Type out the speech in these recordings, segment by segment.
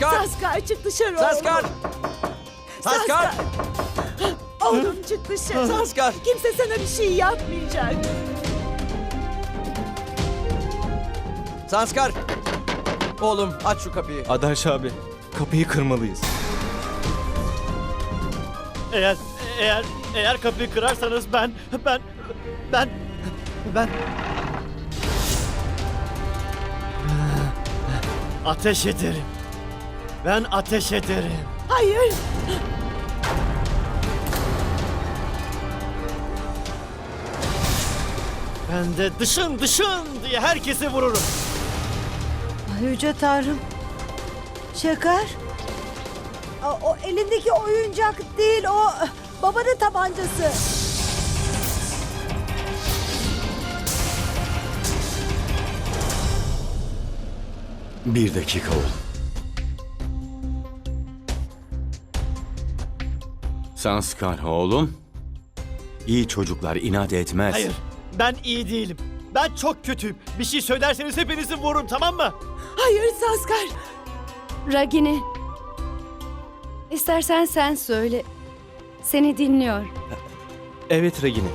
Sanskar! Saskar çık dışarı oğlum. Sanskar! Sanskar! Oğlum çık dışarı. Sanskar! Kimse sana bir şey yapmayacak. Sanskar! Oğlum aç şu kapıyı. Adaş abi, kapıyı kırmalıyız. Eğer eğer eğer kapıyı kırarsanız ben ben ben ben ateş ederim. Ben ateş ederim. Hayır. Ben de dışın dışın diye herkesi vururum. Ay Yüce Tanrım. Şeker. O, o elindeki oyuncak değil o babanın tabancası. Bir dakika oğlum. Sanskar oğlum. İyi çocuklar inat etmez. Hayır. Ben iyi değilim. Ben çok kötüyüm. Bir şey söylerseniz hepinizi vururum tamam mı? Hayır Saskar. Ragini. İstersen sen söyle. Seni dinliyor. Evet Regine.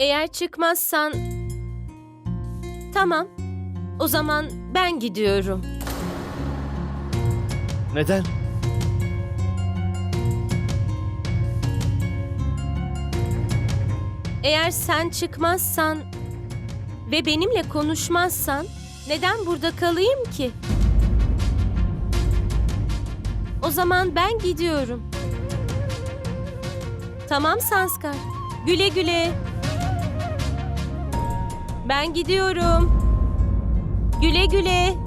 Eğer çıkmazsan... Tamam. O zaman ben gidiyorum. Neden? Eğer sen çıkmazsan ve benimle konuşmazsan neden burada kalayım ki? O zaman ben gidiyorum. Tamam Sanskar. Güle güle. Ben gidiyorum. Güle güle.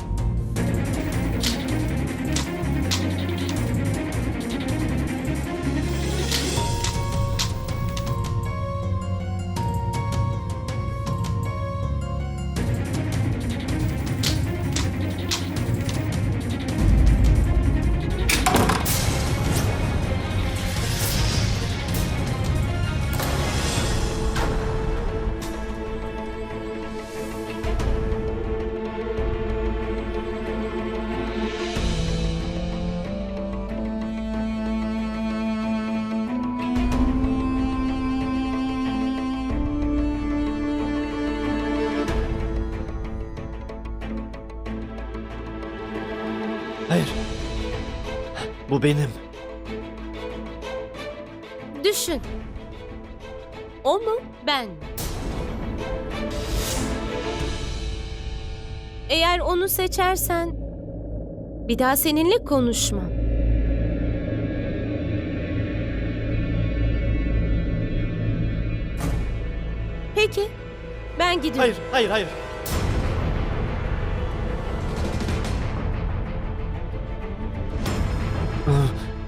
Hayır. Bu benim. Düşün. O mu ben mi? Eğer onu seçersen bir daha seninle konuşmam. Peki. Ben gidiyorum. Hayır, hayır, hayır.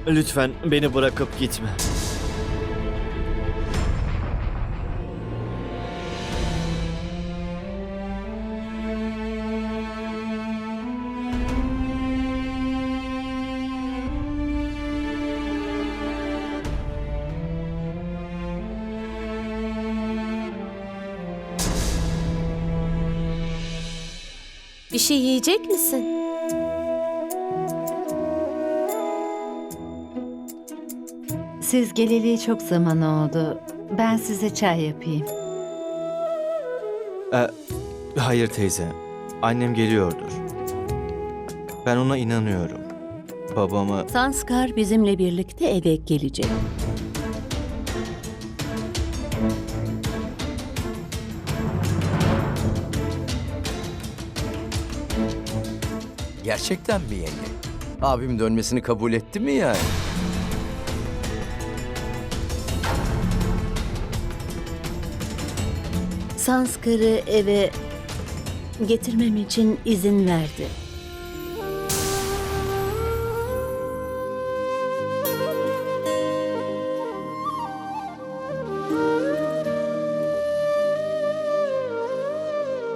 Lütfen beni bırakıp gitme. Bir şey yiyecek misin? Siz geleli çok zaman oldu. Ben size çay yapayım. Ee, hayır teyze, annem geliyordur. Ben ona inanıyorum. Babamı Sanskar bizimle birlikte eve gelecek. Gerçekten mi yenge? Abim dönmesini kabul etti mi yani? Sanskar'ı eve getirmem için izin verdi.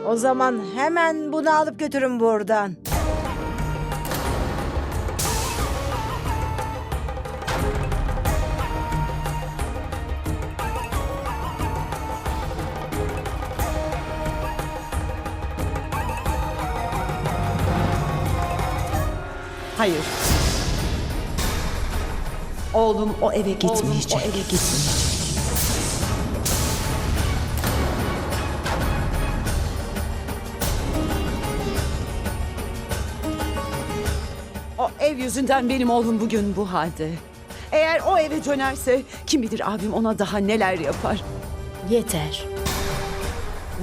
O zaman hemen bunu alıp götürün buradan. Hayır. Oğlum o eve gitmeyecek. o eve gitmeyecek. O ev yüzünden benim oğlum bugün bu halde. Eğer o eve dönerse kim bilir abim ona daha neler yapar. Yeter.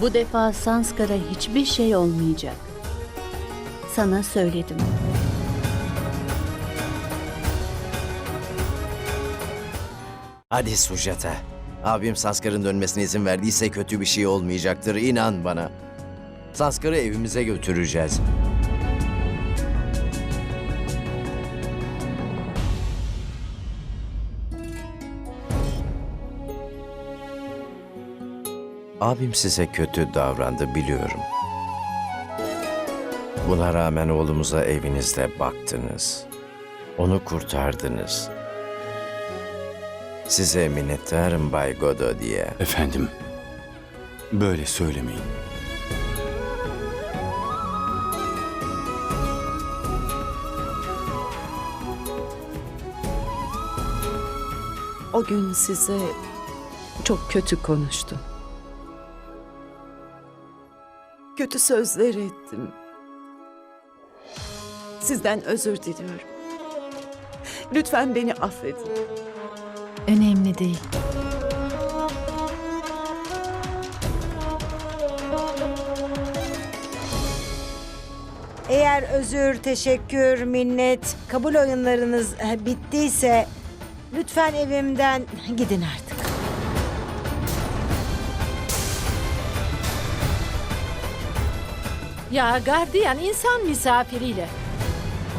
Bu defa Sanskar'a hiçbir şey olmayacak. Sana söyledim. Hadi Sujata. Abim Sanskar'ın dönmesine izin verdiyse kötü bir şey olmayacaktır. inan bana. Sanskar'ı evimize götüreceğiz. Abim size kötü davrandı biliyorum. Buna rağmen oğlumuza evinizde baktınız. Onu kurtardınız. Size minnettarım Bay Godo diye. Efendim, böyle söylemeyin. O gün size çok kötü konuştum. Kötü sözler ettim. Sizden özür diliyorum. Lütfen beni affedin. Önemli değil. Eğer özür, teşekkür, minnet, kabul oyunlarınız eh, bittiyse lütfen evimden gidin artık. Ya gardiyan insan misafiriyle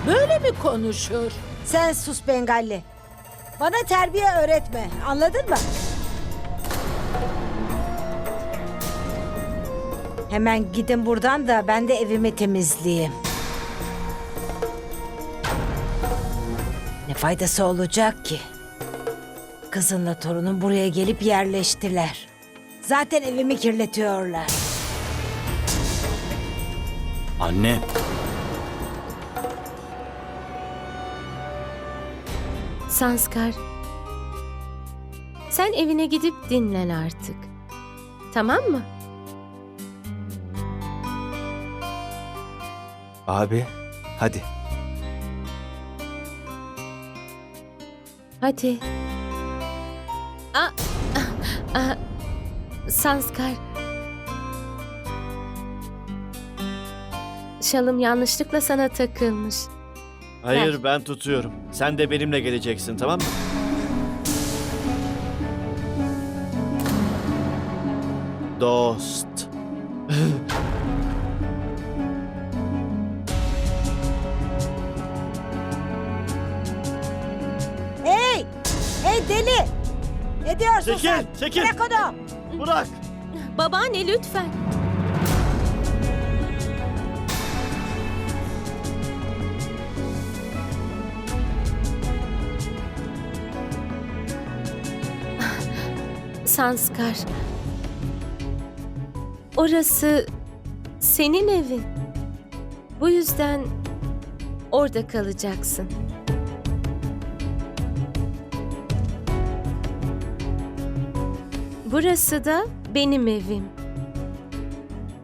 böyle mi konuşur? Sen sus Bengalli. Bana terbiye öğretme. Anladın mı? Hemen gidin buradan da ben de evimi temizleyeyim. Ne faydası olacak ki? Kızınla torunun buraya gelip yerleştiler. Zaten evimi kirletiyorlar. Anne, Sanskar. Sen evine gidip dinlen artık. Tamam mı? Abi, hadi. Hadi. Aa, aa, aa, Sanskar. Şalım yanlışlıkla sana takılmış. Hayır ben tutuyorum. Sen de benimle geleceksin tamam mı? Dost. Hey! Hey deli! Ne diyorsun Çekil, sen? çekil. Bırak onu! Bırak. Babaanne lütfen. Sanskar. Orası senin evin. Bu yüzden orada kalacaksın. Burası da benim evim.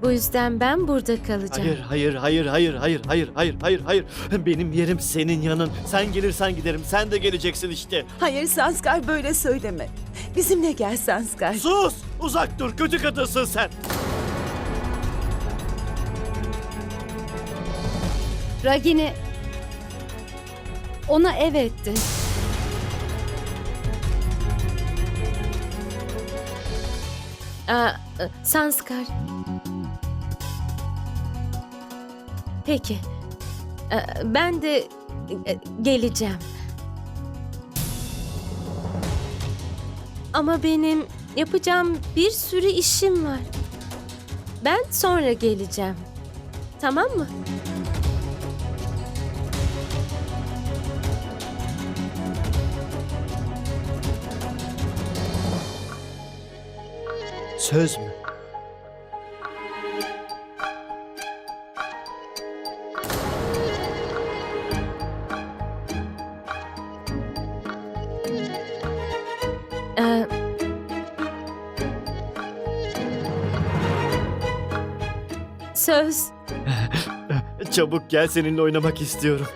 Bu yüzden ben burada kalacağım. Hayır, hayır, hayır, hayır, hayır, hayır, hayır, hayır, hayır. Benim yerim senin yanın. Sen gelirsen giderim. Sen de geleceksin işte. Hayır Sanskar böyle söyleme. Bizimle gel Sanskar. Sus! Uzak dur. Kötü kadınsın sen. Ragini ona evet de. Aa, Sanskar. Peki. Ee, Ben de e, geleceğim. Ama benim yapacağım bir sürü işim var. Ben sonra geleceğim. Tamam mı? Söz mü? Ee, söz. Çabuk gel seninle oynamak istiyorum.